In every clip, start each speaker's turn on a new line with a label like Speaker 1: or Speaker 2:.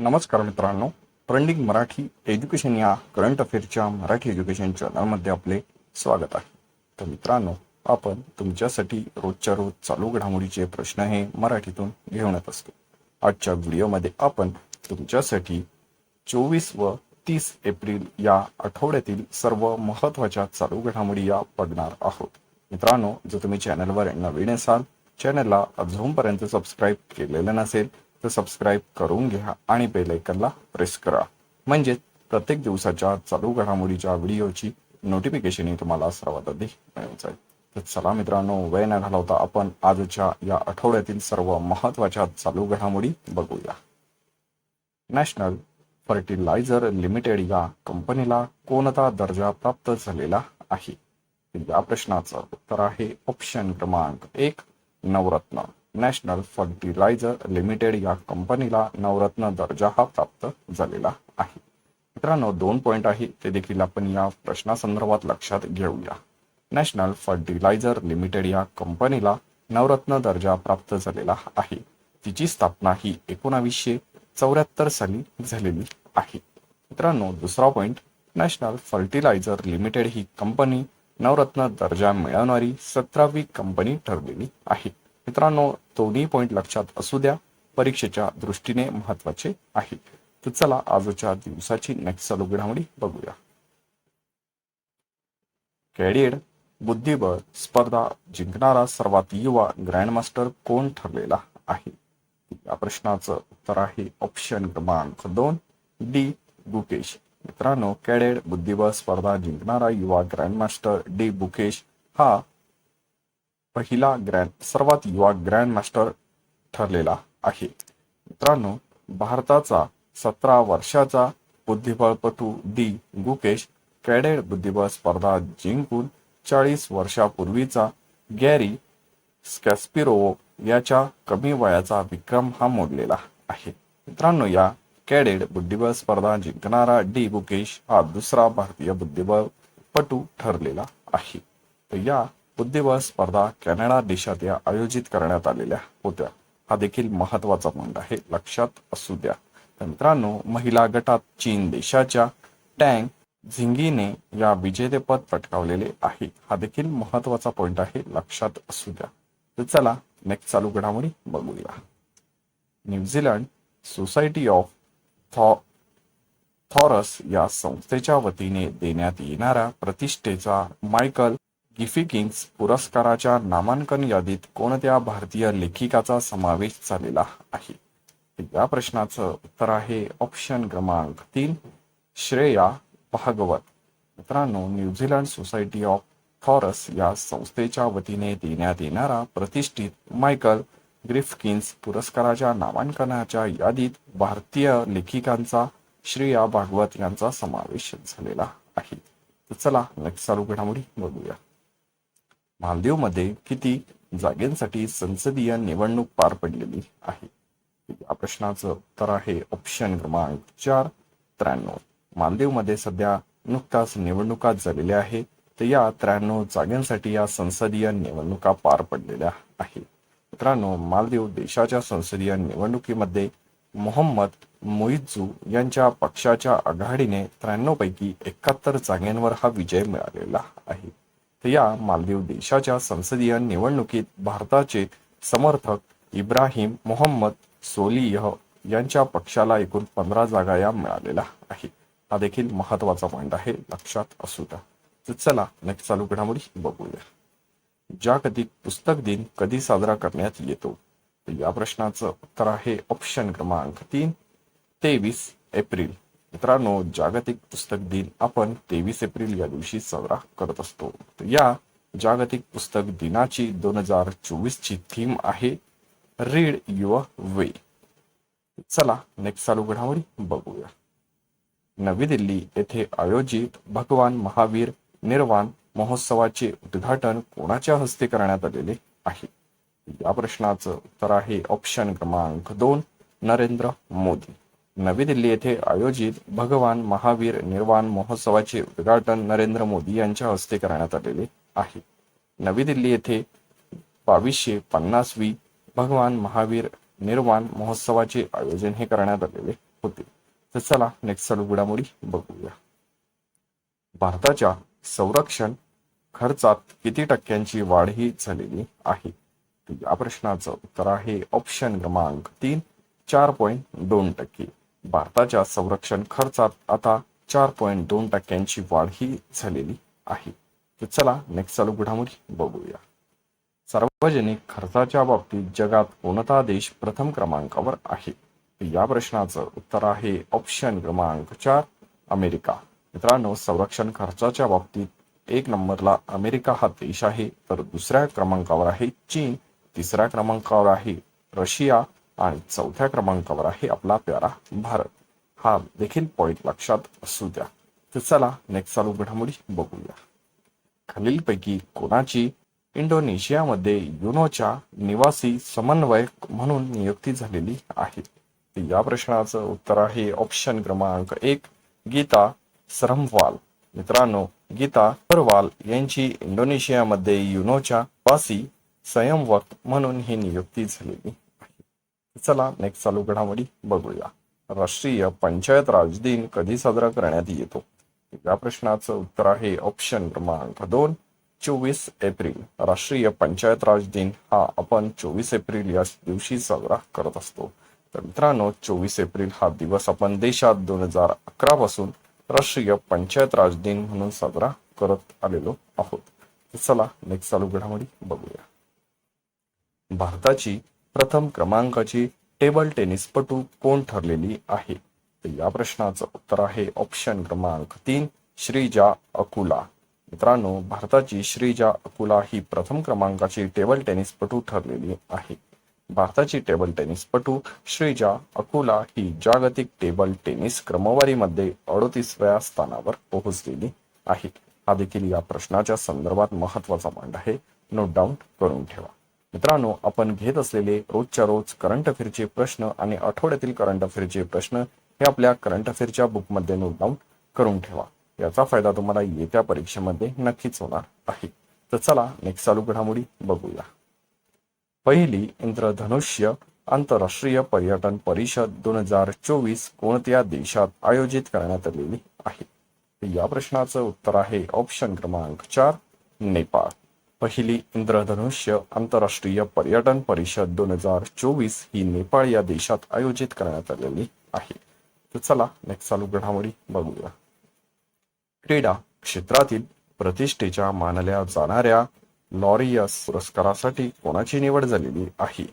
Speaker 1: नमस्कार मित्रांनो. Trending Marathi education या करंट अफेअरच्या मराठी एज्युकेशन चॅनलमध्ये आपले स्वागत आहे. तर मित्रांनो आपण तुमच्यासाठी रोजच्या रोज चालू घडामोडीचे प्रश्न हे मराठीतून घेऊन येत असतो आजच्या व्हिडिओमध्ये आपण तुमच्यासाठी चोवीस व तीस एप्रिल या आठवड्यातील सर्व महत्त्वाच्या चालू घडामोडी या बघणार आहोत. मित्रांनो जर तुम्ही चॅनलवर नवीन असाल चॅनलला अजूनपर्यंत सबस्क्राईब केलेलं नसेल तर सबस्क्राईब करून घ्या आणि बेलायकनला प्रेस करा. म्हणजे प्रत्येक दिवसाच्या चालू घडामोडीच्या व्हिडिओची नोटिफिकेशन ही तुम्हाला सर्वात आधी मिळून जाईल. तर चला मित्रांनो वेळ न घालवता आपण आजच्या या आठवड्यातील सर्व महत्त्वाच्या चालू घडामोडी बघूया. नॅशनल फर्टिलायझर लिमिटेड या कंपनीला कोणता दर्जा प्राप्त झालेला आहे? या प्रश्नाचं उत्तर आहे ऑप्शन क्रमांक एक नवरत्न. नॅशनल फर्टिलायझर लिमिटेड या कंपनीला नवरत्न दर्जा हा प्राप्त झालेला आहे. मित्रांनो दोन पॉईंट आहे ते देखील आपण या प्रश्नासंदर्भात लक्षात घेऊया. नॅशनल फर्टिलायझर लिमिटेड या कंपनीला नवरत्न दर्जा प्राप्त झालेला आहे. तिची स्थापना ही एकोणावीसशे चौऱ्याहत्तर साली झालेली आहे. मित्रांनो दुसरा पॉईंट नॅशनल फर्टिलायझर लिमिटेड ही कंपनी नवरत्न दर्जा मिळवणारी सतरावी कंपनी ठरलेली आहे. मित्रांनो दोन्ही पॉईंट लक्षात असू द्या. परीक्षेच्या दृष्टीने महत्त्वाचे आहे. तर चला आजच्या दिवसाची नेक्स्ट चालू घडामोडी बघूया. कॅडिएड बुद्धिबळ स्पर्धा जिंकणारा सर्वात युवा ग्रँडमास्टर कोण ठरलेला आहे? या प्रश्नाचं उत्तर आहे ऑप्शन क्रमांक दोन डी बुकेश. मित्रांनो कॅडेड बुद्धिबळ स्पर्धा जिंकणारा युवा ग्रँडमास्टर डी बुकेश हा पहिला ग्रँड सर्वात युवा ग्रँड मास्टर ठरलेला आहे. मित्रांनो भारताचा सतरा वर्षाचा बुद्धिबळपटू डी. गुकेश कॅडेड बुद्धिबळ स्पर्धा जिंकून चाळीस वर्षापूर्वीचा गॅरी स्कॅस्पिरो याच्या कमी वयाचा विक्रम हा मोडलेला आहे. मित्रांनो या कॅडेड बुद्धिबळ स्पर्धा जिंकणारा डी. बुकेश हा दुसरा भारतीय बुद्धिबळपटू ठरलेला आहे. तर या बुद्धिबळ स्पर्धा कॅनडा देशात या आयोजित करण्यात आलेल्या होत्या. हा देखील महत्त्वाचा पॉईंट आहे. लक्षात असू द्या. तर मित्रांनो महिला गटात चीन देशाच्या टँग झिंगीने या विजेतेपद पटकावलेले आहे. हा देखील महत्त्वाचा पॉइंट आहे. लक्षात असू द्या. तर चला नेक्स्ट चालू घडामोडी बघूया. न्यूझीलंड सोसायटी ऑफ थॉ थॉरस या संस्थेच्या वतीने देण्यात येणाऱ्या प्रतिष्ठेचा मायकल गिफिकिन्स पुरस्काराच्या नामांकन यादीत कोणत्या भारतीय लेखिकाचा समावेश झालेला आहे? या प्रश्नाचं उत्तर आहे ऑप्शन क्रमांक तीन श्रेया भागवत. मित्रांनो न्यूझीलंड सोसायटी ऑफ थॉरस या संस्थेच्या वतीने देण्यात येणारा प्रतिष्ठित मायकल ग्रिफकिन्स पुरस्काराच्या नामांकनाच्या यादीत भारतीय लेखिकांचा श्रेया भागवत यांचा समावेश झालेला आहे. चला नेक्स्ट चालू घडामोडी बघूया. मालदीवमध्ये किती जागेंसाठी संसदीय निवडणूक पार पडलेली आहे? या प्रश्नाचं उत्तर आहे ऑप्शन क्रमांक चार त्र्याण्णव. मालदीवमध्ये सध्या नुकताच निवडणुका झालेल्या आहे तर या त्र्याण्णव जागांसाठी या संसदीय निवडणुका पार पडलेल्या आहे मित्रांनो मालदीव देशाच्या संसदीय निवडणुकीमध्ये मोहम्मद मुइझू यांच्या पक्षाच्या आघाडीने त्र्याण्णव पैकी एकाहत्तर जागांवर हा विजय मिळालेला आहे. तर या मालदीव देशाच्या संसदीय निवडणुकीत भारताचे समर्थक इब्राहिम मोहम्मद सोलिह यांच्या पक्षाला एकूण पंधरा जागा या मिळालेल्या आहे हा देखील महत्त्वाचा पॉइंट आहे. लक्षात असू द्या. तर चला नेक्स्ट चालू घडामोडी बघूया. जागतिक पुस्तक दिन कधी साजरा करण्यात येतो? या प्रश्नाचं उत्तर आहे ऑप्शन क्रमांक तीन तेवीस एप्रिल. मित्रांनो जागतिक पुस्तक दिन आपण तेवीस एप्रिल या दिवशी साजरा करत असतो. तर या जागतिक पुस्तक दिनाची दोन हजार चोवीस ची थीम आहे रीड युअर वे. चला नेक्स्ट चालू घडामोडी बघूया. नवी दिल्ली येथे आयोजित भगवान महावीर निर्वाण महोत्सवाचे उद्घाटन कोणाच्या हस्ते करण्यात आलेले आहे? या प्रश्नाचं उत्तर आहे ऑप्शन क्रमांक दोन नरेंद्र मोदी. नवी दिल्ली येथे आयोजित भगवान महावीर निर्वाण महोत्सवाचे उद्घाटन नरेंद्र मोदी यांच्या हस्ते करण्यात आलेले आहे. नवी दिल्ली येथे बावीसशे पन्नासवी भगवान महावीर निर्वाण महोत्सवाचे आयोजन हे करण्यात आलेले होते. तर चला नेक्स्ट घडामोडी बघूया. भारताच्या संरक्षण खर्चात किती टक्क्यांची वाढ ही झालेली आहे? या प्रश्नाचं उत्तर आहे ऑप्शन क्रमांक तीन चार पॉईंट दोन टक्के. भारताच्या संरक्षण खर्चात आता चार पॉईंट दोन टक्क्यांची वाढ ही झालेली आहे. तर चला नेक्स्ट चालू घडामोडी बघूया. सार्वजनिक खर्चाच्या बाबतीत जगात कोणता देश प्रथम क्रमांकावर आहे. या प्रश्नाचं उत्तर आहे ऑप्शन क्रमांक चार अमेरिका. मित्रांनो संरक्षण खर्चाच्या बाबतीत एक नंबरला अमेरिका हा देश आहे तर दुसऱ्या क्रमांकावर आहे चीन तिसऱ्या क्रमांकावर आहे रशिया आणि चौथ्या क्रमांकावर आहे आपला प्यारा भारत. हा देखील पॉइंट लक्षात असू द्या. तर चला नेक्स्ट चालू घडामोडी बघूया. खालीलपैकी कोणाची? इंडोनेशियामध्ये युनोच्या निवासी समन्वयक म्हणून नियुक्ती झालेली आहे. या प्रश्नाचं उत्तर आहे ऑप्शन क्रमांक एक गीता सरमवाल मित्रांनो गीता परवाल यांची इंडोनेशियामध्ये युनोच्या वासी संयमवक म्हणून ही नियुक्ती झालेली चला नेक्स्ट चालू घडामोडी बघूया. राष्ट्रीय पंचायत राज दिन कधी साजरा करण्यात येतो? या प्रश्नाचं उत्तर आहे ऑप्शन क्रमांक दोन चोवीस एप्रिल. राष्ट्रीय पंचायत राज दिन हा आपण चोवीस एप्रिल या दिवशी साजरा करत असतो. तर मित्रांनो चोवीस एप्रिल हा दिवस आपण देशात दोन हजार अकरा पासून राष्ट्रीय पंचायत राज दिन म्हणून साजरा करत आलेलो आहोत. चला नेक्स्ट चालू घडामोडी बघूया. भारताची प्रथम क्रमांकाची टेबल टेनिसपटू कोण ठरलेली आहे? तर या प्रश्नाचं उत्तर आहे ऑप्शन क्रमांक तीन श्रीजा अकुला. मित्रांनो भारताची श्रीजा अकुला ही प्रथम क्रमांकाची टेबल टेनिसपटू ठरलेली आहे. भारताची टेबल टेनिसपटू श्रीजा अकुला ही जागतिक टेबल टेनिस क्रमवारीमध्ये अडतीसव्या स्थानावर पोहोचलेली आहे. हा देखील या प्रश्नाच्या संदर्भात महत्त्वाचा मांड आहे. नोट डाऊन करून ठेवा. मित्रांनो आपण घेत असलेले रोजच्या रोज करंट अफेअरचे प्रश्न आणि आठवड्यातील करंट अफेअरचे प्रश्न हे आपल्या करंट अफेअरच्या बुकमध्ये नोट डाऊन करून ठेवा. याचा फायदा तुम्हाला येत्या परीक्षेमध्ये नक्कीच होणार आहे. तर चला नेक्स्ट चालू घडामोडी बघूया. पहिली इंद्रधनुष्य आंतरराष्ट्रीय पर्यटन परिषद दोन हजार चोवीस कोणत्या देशात आयोजित करण्यात आलेली आहे? या प्रश्नाचं उत्तर आहे ऑप्शन क्रमांक चार नेपाळ. पहिली इंद्रधनुष्य आंतरराष्ट्रीय पर्यटन परिषद दोन हजार चोवीस ही नेपाळ या देशात आयोजित करण्यात आलेली आहे. तर चला नेक्स्ट चालू घडामोडी बघूया. क्रीडा क्षेत्रातील प्रतिष्ठेच्या मानल्या जाणाऱ्या लॉरियस पुरस्कारासाठी कोणाची निवड झालेली आहे?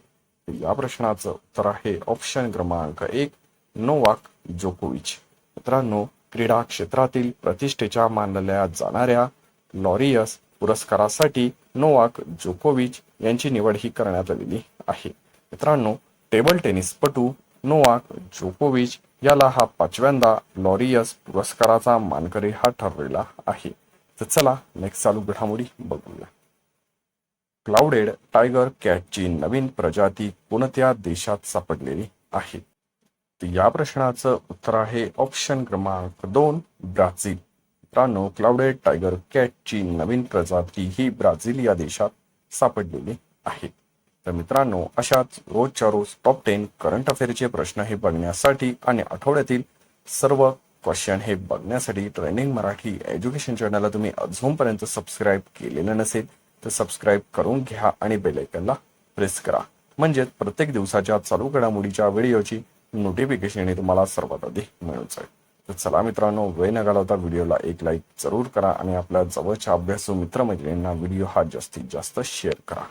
Speaker 1: या प्रश्नाचं उत्तर आहे ऑप्शन क्रमांक एक नोवाक जोकोविच. मित्रांनो क्रीडा क्षेत्रातील प्रतिष्ठेच्या मानल्या जाणाऱ्या लॉरियस पुरस्कारासाठी नोवाक जोकोविच यांची निवड ही करण्यात आलेली आहे. मित्रांनो टेबल टेनिसपटू नोवाक जोकोविच याला हा पाचव्यांदा लॉरियस पुरस्काराचा मानकरी हा ठरलेला आहे. तर चला नेक्स्ट चालू घडामोडी बघूया. क्लाउडेड टायगर कॅटची नवीन प्रजाती कोणत्या देशात सापडलेली आहे? तर या प्रश्नाचं उत्तर आहे ऑप्शन क्रमांक दोन ब्राझील. मित्रांनो क्लाउडेड टायगर कॅटची नवीन प्रजाती ही ब्राझील या देशात सापडलेली आहे. तर मित्रांनो अशाच रोजच्या रोज टॉप टेन करंट अफेअरचे प्रश्न हे बघण्यासाठी आणि आठवड्यातील सर्व क्वेश्चन हे बघण्यासाठी ट्रेनिंग मराठी एज्युकेशन चॅनलला तुम्ही अजूनपर्यंत सबस्क्राईब केलेलं नसेल तर सबस्क्राईब करून घ्या आणि बेलायकनला प्रेस करा. म्हणजेच प्रत्येक दिवसाच्या चालू घडामोडीच्या व्हिडिओची नोटिफिकेशन हे तुम्हाला सर्वात आधी मिळून जाईल. तर चला मित्रांनो वेळ न घालवता व्हिडिओला एक लाईक जरूर करा आणि आपल्या जवळच्या अभ्यासू मित्रमैत्रिणींना व्हिडिओ हा जास्तीत जास्त शेअर करा.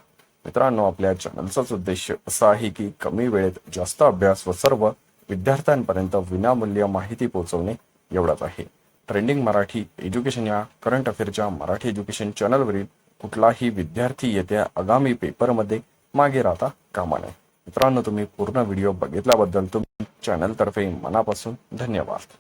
Speaker 1: मित्रांनो आपल्या चॅनलचाच उद्देश असा आहे की कमी वेळेत जास्त अभ्यास व सर्व विद्यार्थ्यांपर्यंत विनामूल्य माहिती पोहोचवणे एवढाच आहे. ट्रेंडिंग मराठी एज्युकेशन या करंट अफेअरच्या मराठी एज्युकेशन चॅनलवरील कुठलाही विद्यार्थी येत्या आगामी पेपरमध्ये मागे राहता कामा नये. मित्रांनो तुम्ही पूर्ण व्हिडिओ बघितल्याबद्दल तुम्ही चॅनलतर्फे मनापासून धन्यवाद.